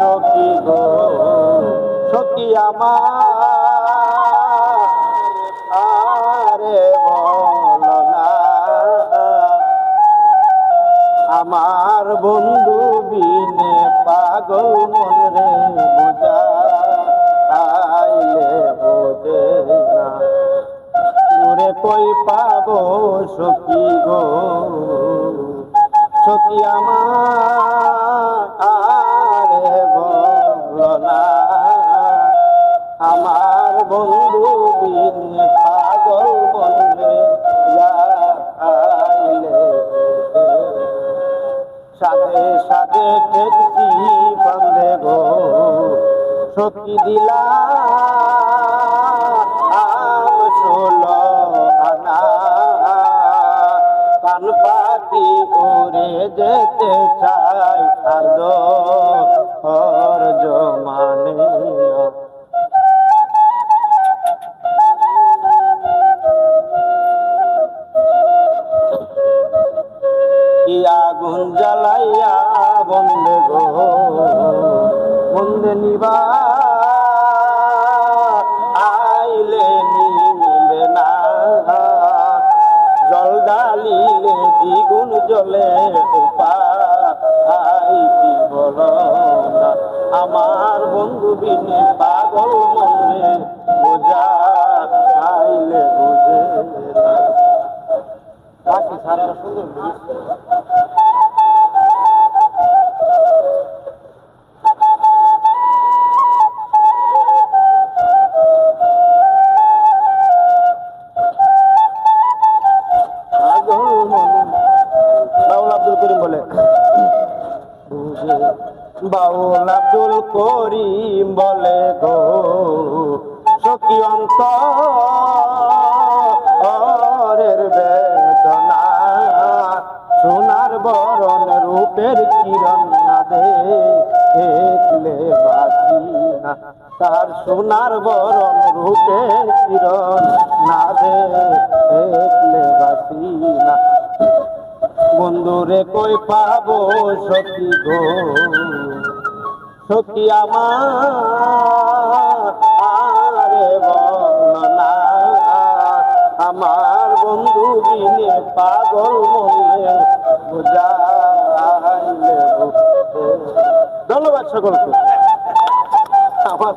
সখী গো, সখী আমার। আমার বন্ধু বিনে পাগল মন রে কই পাবো সখী গো, সখী আমার। না। আমার বন্ধু বিনে পাগল আইলে সাথে সাথে ঠেকছি বন্ধে গো সত্যি দিলা। পাখি উড়ে যেতে চাই আর কি আগুন জ্বালাইয়া বন্ধে গো বন্ধে নিবা। আইলে নিবে না, জল ডালিলে দ্বিগুণ জলে উপায় কি বল আমার বন্ধু বিনে পাগল মনে বাউল আব্দুল করিম বলে গো সখী অন্তরের বেদনা সোনার বরণ রূপের কিরণ না দেখলে বাসি না তার সোনার বরণ রূপের কিরণ না দেখলে বাসি না বন্ধুরে কই পাবো সখী গো? সখী আমার দিলে পাগল মনে বুঝাইলে ধন্যবাদ সকলকে। আমার